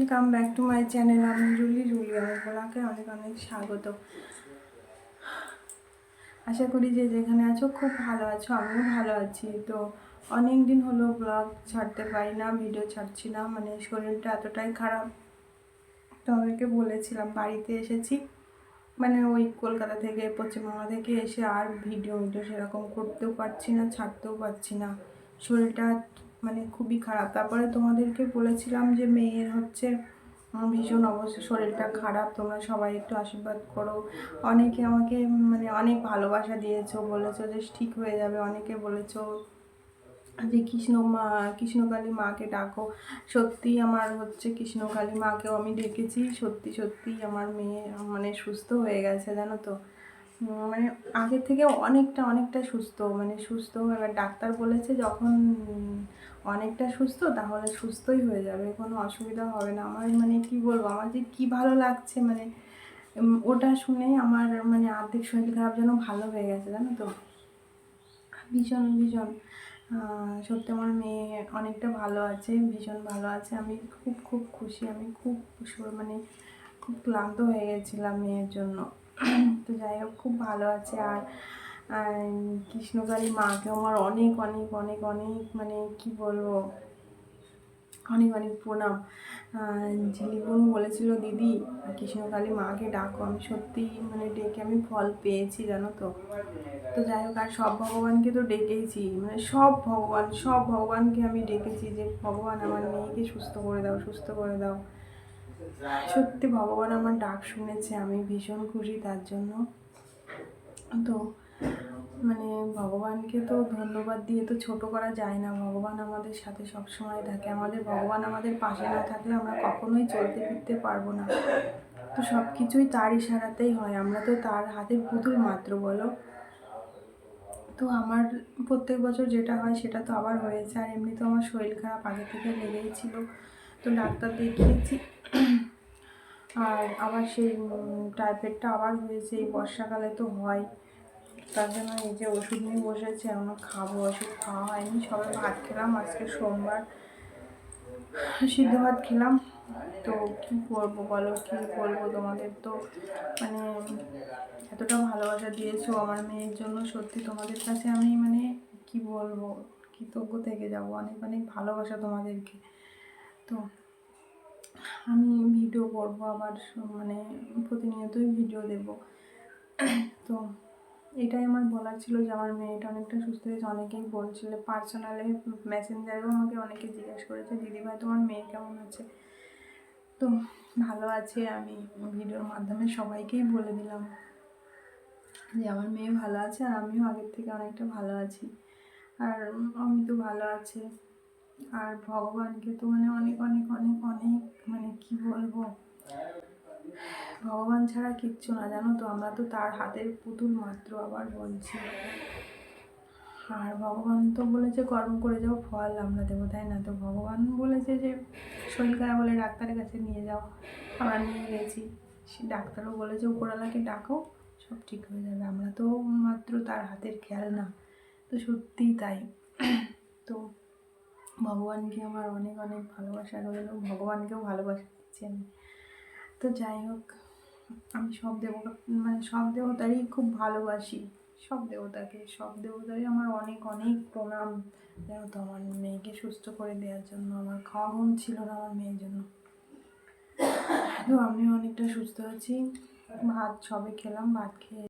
Welcome back to my channel আমি Rulli রুলি আমার বলাকে অনেক অনেক স্বাগত। আশা করি যে যেখানে আছো খুব ভালো আছো, আমিও ভালো আছি। তো অনেক দিন হলো ব্লগ ছাড়তে পারি না ভিডিও ছাড়ছি না মানে শরীরটা এতটাই খারাপ। তো তোমাদেরকে বলেছিলাম, বাড়িতে এসেছি। মানে ওই কলকাতা থেকে, পশ্চিমবঙ্গ থেকে এসে আর ভিডিও ভিডিও সেরকম করতেও পারছি না, ছাড়তেও পারছি না। শরীরটা মানে খুবই খারাপ। তারপরে তোমাদেরকে বলেছিলাম যে মেয়ের হচ্ছে ভীষণ অবস্থা, শরীরটা খারাপ, তোমরা সবাই একটু আশীর্বাদ করো। অনেকে আমাকে মানে অনেক ভালোবাসা দিয়েছ, বলেছ যে ঠিক হয়ে যাবে। অনেকে বলেছ যে কৃষ্ণ মা, কৃষ্ণকালী মাকে ডাকো। সত্যি আমার হচ্ছে কৃষ্ণকালী মাকেও আমি ডেকেছি। সত্যি সত্যি আমার মেয়ে মানে সুস্থ হয়ে গেছে, জানো তো? মানে আগের থেকে অনেকটা অনেকটা সুস্থ মানে সুস্থ এবার ডাক্তার বলেছে যখন অনেকটা সুস্থ তাহলে সুস্থই হয়ে যাবে, কোনো অসুবিধা হবে না। আমার মানে কি বলব, আমার যে কী ভালো লাগছে মানে ওটা শুনেই আমার মানে আর্ধেক শরীর খারাপ যেন ভালো হয়ে গেছে, জানো তো? ভীষণ ভীষণ সত্যি আমার মেয়ে অনেকটা ভালো আছে, ভীষণ ভালো আছে। আমি খুব খুব খুশি, আমি খুব মানে খুব ক্লান্ত হয়ে গেছিলাম মেয়ের জন্য। তো যাই হোক, খুব ভালো আছে আর কৃষ্ণকালী মাকেও আমার অনেক অনেক অনেক অনেক মানে কি বলব, অনেক অনেক প্রণাম। ঝিলিগুন বলেছিল, দিদি, কৃষ্ণকালী মাকে ডাকো, আমি সত্যি মানে ডেকে আমি ফল পেয়েছি, জানো তো। তো যাই হোক, আর সব ভগবানকে তো ডেকেছি মানে সব ভগবান, সব ভগবানকে আমি ডেকেছি যে, ভগবান, আমার মেয়েকে সুস্থ করে দাও, সুস্থ করে দাও। সত্যি ভগবান আমার ডাক শুনেছে, আমি ভীষণ খুশি তার জন্য। তো মানে ভগবানকে তো ধন্যবাদ দিয়ে তো ছোট করা যায় না। ভগবান আমাদের সাথে সব সময় থাকে। আমাদের ভগবান আমাদের পাশে না থাকলে আমরা কখনোই চলতে ফিরতে পারব না। তো সব কিছুই তার ইশারাতেই হয়। আমরা তো তার হাতের পুতুল মাত্র, বলো? তো আমার প্রত্যেক বছর যেটা হয় সেটা তো আবার হয়েছে। আর এমনি তো আমার শরীর খারাপ, আগে থেকে লেগেই ছিল। তো ডাক্তার দেখিয়েছি। আর আবার সেই টাইফয়েডটা আবার হয়েছে, এই বর্ষাকালে তো হয়। তার জন্য এই যে ওষুধ নিয়ে বসেছে আমরা খাব, ওষুধ খাওয়া হয়নি। সবে ভাত খেলাম, আজকে সোমবার সিদ্ধ ভাত খেলাম। তো কী করব বলো, কী বলব তোমাদের তো? মানে এতটা ভালোবাসা দিয়েছ আমার মেয়ের জন্য, সত্যি তোমাদের কাছে আমি মানে কি বলব, কৃতজ্ঞ থেকে যাব। অনেক অনেক ভালোবাসা তোমাদেরকে। তো আমি ভিডিও করব আবার মানে প্রতিনিয়তই ভিডিও দেব। তো এটাই আমার বলার ছিল যে আমার মেয়েটা অনেকটা সুস্থ হয়েছে। অনেকেই বলছিল পার্সোনালে মেসেঞ্জারেও আমাকে অনেকে জিজ্ঞেস করেছে দিদিভাই তোমার মেয়ে কেমন আছে? তো ভালো আছে, আমি ভিডিওর মাধ্যমে সবাইকেই বলে দিলাম যে আমার মেয়ে ভালো আছে আর আমিও আগের থেকে অনেকটা ভালো আছি। আর আমি তো ভালো আছে। আর ভগবানকে তো মানে অনেক অনেক অনেক অনেক মানে কি বলব? ভগবান ছাড়া কিচ্ছু না, জানো তো? আমরা তো তার হাতের পুতুল মাত্র আবার বলছি। আর ভগবান তো বলেছে, কর্ম করে যাও, ফল আমরা দেবো। তাই না? তো ভগবান বলেছে যে, শরীর খারাপ হলে ডাক্তারের কাছে নিয়ে যাও। আমরা নিয়ে গেছি। সে ডাক্তারও বলেছে, উপরওয়ালাকে ডাকো, সব ঠিক হয়ে যাবে। আমরা তো মাত্র তার হাতের খেয়াল না তো সত্যিই তাই। তো ভগবানকে আমার অনেক অনেক ভালোবাসা রইল ভগবানকেও ভালোবাসা দিচ্ছি আমি। তো যাই হোক, আমি সব দেবতা মানে সব দেবতারই খুব ভালোবাসি। সব দেবতাকে, সব দেবতারই আমার অনেক অনেক প্রণাম যেন তো আমার মেয়েকে সুস্থ করে দেওয়ার জন্য, আমার খাওয়া ঘুম ছিল না আমার মেয়ের জন্য। তো আমি অনেকটা সুস্থ আছি। ভাত সবে খেলাম, ভাত খেয়ে